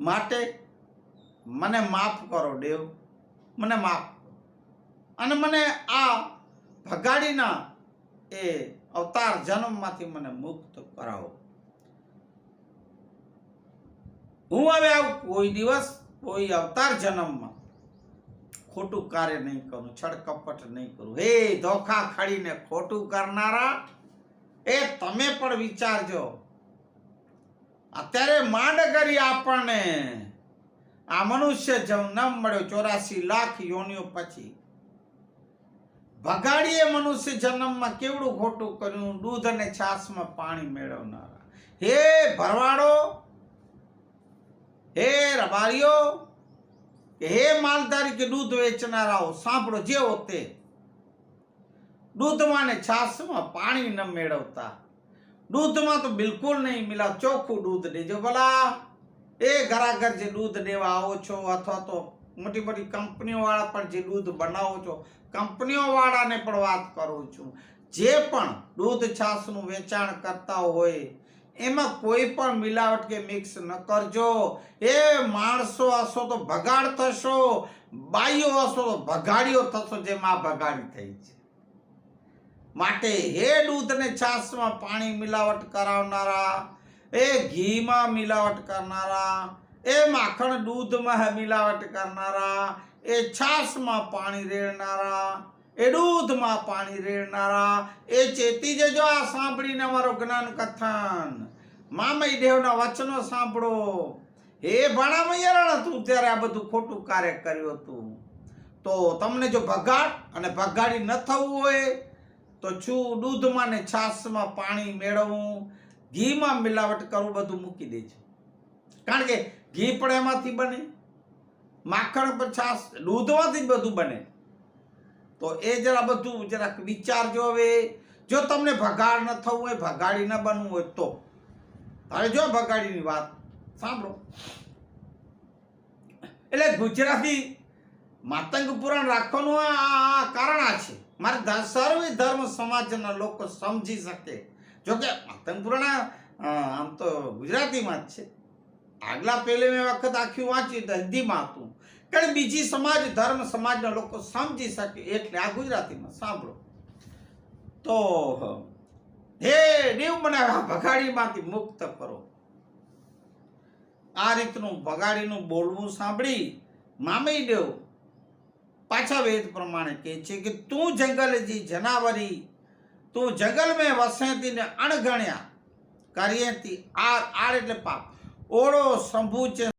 માટે મને માફ કરો દેવ. મને માફ. અને મને આ ભગાડીના એ અવતાર જન્મમાંથી મને મુક્ત કરાવો. હું હવે આવું કોઈ દિવસ, કોઈ અવતાર જન્મમાં ખોટું કાર્ય નહીં કરું છડકપટ નહીં કરું. હે, ધોખા ખાડીને ખોટું કરનારા, એ તમે પણ વિચારજો. અત્યારે માંડ કરી આપણને આ મનુષ્ય જન્મ મળ્યો, ચોરાસી લાખ યોનિઓ પછી. ભગાડીએ મનુષ્ય જન્મમાં કેવડું ખોટું કર્યું? દૂધ અને છાસમાં પાણી મેળવનારા. હે ભરવાડો, હે રબારીઓ હે માલધારી કે દૂધ વેચનારાઓ, સાંભળો જેવો તે દૂધમાં ને છાસમાં પાણી ન મેળવતા. દૂધમાં તો બિલકુલ નહીં મિલા, ચોખ્ખું દૂધ દેજો ભલા. એ ઘરાઘર જે દૂધ દેવા આવો છો અથવા તો મોટી મોટી કંપનીઓવાળા પણ જે દૂધ બનાવો છો, કંપનીઓવાળાને પણ વાત કરું છું. જે પણ દૂધ છાસનું વેચાણ કરતા હોય, એમાં કોઈ પણ મિલાવટ કે મિક્સ ન કરજો. એ માણસો હશો તો ભગાડ થશો, બાઈઓ હશો તો ભગાડીઓ થશો જેમાં ભગાડી થઈ છે. માટે હે દૂધને છાશમાં પાણી મિલાવટ કરાવનારા, એ ઘીમાં મિલાવટ કરનારા, એ માખણ દૂધમાં મિલાવટ કરનારા, એ છાશમાં પાણી રેડનારા, એ દૂધમાં પાણી રેડનારા, એ ચેતી જજો આ સાંભળીને અમારો જ્ઞાન કથન. મામય દેવના વચનો સાંભળો. હે ભાણામૈયા હતું ત્યારે આ બધું ખોટું કાર્ય કર્યું હતું. તો તમને જો ભગાડ અને ભગાડી ન થવું હોય તો છું દૂધમાં ને છાશમાં પાણી મેળવવું, ઘીમાં મિલાવટ કરવું બધું મૂકી દેજે કારણ કે ઘી પણ એમાંથી બને, માખણ પણ છાશ દૂધમાંથી જ બધું બને. તો એ જરા બધું જરાક વિચારજો હવે, જો તમને ભગાડ ન થવું હોય, ભગાડી ન બનવું હોય તો. હવે જો ભગાડીની વાત, સાંભળો. એટલે ગુજરાતી માતંગ પુરાણ રાખવાનું આ કારણ આ છે. મારે ધર્મ સમાજના લોકો સમજી શકે. જો કે માતંગ પુરાણ અ, આમ તો ગુજરાતીમાં જ છે. આગલા પહેલે મેં વખત આખી વાંચ્યું તો હિન્દીમાં હતું. કારણ બીજી સમાજ ધર્મ સમાજના લોકો સમજી શકે એટલે આ ગુજરાતીમાં સાંભળો. તો હે દેવ મને ભગાડીમાંથી મુક્ત કરો. આ રીતનું ભગાડીનું બોલવું સાંભળી મામી દેવ પાછા વેદ પ્રમાણે કહે છે કે તું જંગલ જી જનાવરી, તું જંગલ મેં વસેતી ને અણગણ્યા. કરીએતી આર આર એટલે પાપ. ઓળો શંભુ